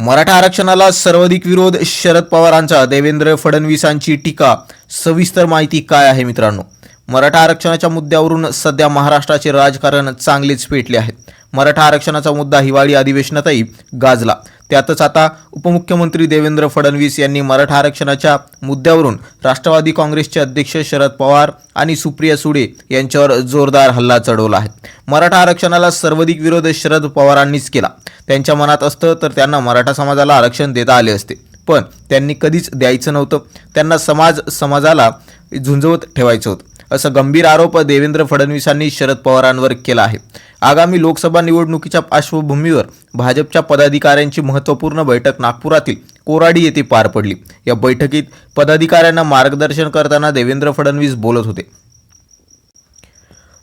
मराठा आरक्षणाला सर्वाधिक विरोध शरद पवारांचा. देवेंद्र फडणवीसांची टीका. सविस्तर माहिती काय आहे मित्रांनो? मराठा आरक्षणाच्या मुद्द्यावरून सध्या महाराष्ट्राचे राजकारण चांगलेच पेटले आहे. मराठा आरक्षणाचा मुद्दा हिवाळी अधिवेशनातही गाजला. त्यातच आता उपमुख्यमंत्री देवेंद्र फडणवीस यांनी मराठा आरक्षणाच्या मुद्द्यावरून राष्ट्रवादी काँग्रेसचे अध्यक्ष शरद पवार आणि सुप्रिया सुळे यांच्यावर जोरदार हल्ला चढवला आहे. मराठा आरक्षणाला सर्वाधिक विरोध शरद पवारांनीच केला. त्यांच्या मनात असतं तर त्यांना मराठा समाजाला आरक्षण देता आले असते. पण त्यांनी कधीच द्यायचं नव्हतं. त्यांना समाज समाजाला झुंजवत ठेवायचं होतं. असं गंभीर आरोप देवेंद्र फडणवीसांनी शरद पवारांवर केला आहे. आगामी लोकसभा निवडणुकीच्या पार्श्वभूमीवर भाजपच्या पदाधिकाऱ्यांची महत्त्वपूर्ण बैठक नागपुरातील कोराडी येथे पार पडली. या बैठकीत पदाधिकाऱ्यांना मार्गदर्शन करताना देवेंद्र फडणवीस बोलत होते.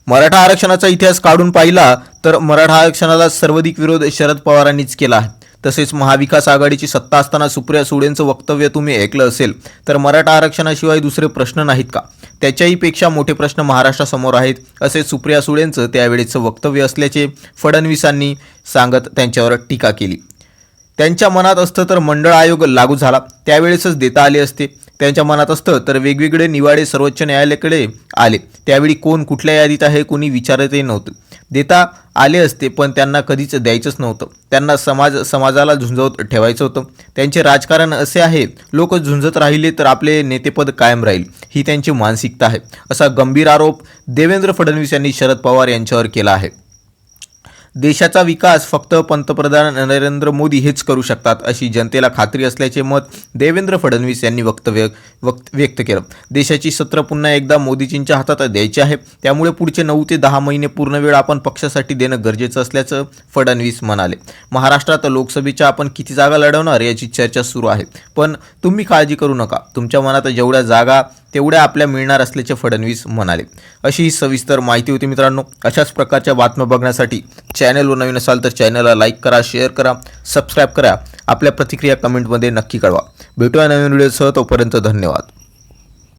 मराठा आरक्षणाचा इतिहास काढून पाहिला तर मराठा आरक्षणाला सर्वाधिक विरोध शरद पवारांनीच केला आहे. तसेच महाविकास आघाडीची सत्ता असताना सुप्रिया सुळेंचं वक्तव्य तुम्ही ऐकलं असेल तर मराठा आरक्षणाशिवाय दुसरे प्रश्न नाहीत का? त्याच्याही पेक्षा मोठे प्रश्न महाराष्ट्रासमोर आहेत असे सुप्रिया सुळेंचं त्यावेळेचं वक्तव्य असल्याचे फडणवीसांनी सांगत त्यांच्यावर टीका केली. त्यांच्या मनात असतं तर मंडळ आयोग लागू झाला त्यावेळेसच देता आले असते. त्यांच्या मनात असतं तर वेगवेगळे निवाडे सर्वोच्च न्यायालयाकडे आले. त्यावेळी कोण कुठल्या यादीत आहे कोणी विचारतही नव्हतं. देता आले असते पण त्यांना कधीच द्यायचंच नव्हतं. त्यांना समाज समाजाला झुंजवत ठेवायचं होतं. त्यांचे राजकारण असे आहे लोक झुंजत राहिले तर आपले नेतेपद कायम राहील. ही त्यांची मानसिकता आहे. असा गंभीर आरोप देवेंद्र फडणवीस यांनी शरद पवार यांच्यावर केला आहे. देशाचा विकास फक्त पंतप्रधान नरेंद्र मोदी हेच करू शकतात अशी जनतेला खात्री असल्याचे मत देवेंद्र फडणवीस यांनी वक्तव्य वक्त व्यक्त केलं. देशाची सत्र पुन्हा एकदा मोदीजींच्या हातात द्यायची आहे. त्यामुळे पुढचे नऊ ते दहा महिने पूर्ण वेळ आपण पक्षासाठी देणं गरजेचं असल्याचं फडणवीस म्हणाले. महाराष्ट्रात लोकसभेच्या आपण किती जागा लढवणार याची चर्चा सुरू आहे. पण तुम्ही काळजी करू नका. तुमच्या मनात जेवढ्या जागा तेवढ्या आपल्या मिळणार असल्याचे फडणवीस म्हणाले. अशी ही सविस्तर माहिती होती मित्रांनो. अशाच प्रकारच्या बातम्या बघण्यासाठी चॅनलवर नवीन असाल तर चॅनलला लाईक करा शेअर करा सबस्क्राईब करा. आपल्या प्रतिक्रिया कमेंटमध्ये नक्की कळवा. भेटूया नवीन व्हिडिओसह तोपर्यंत धन्यवाद.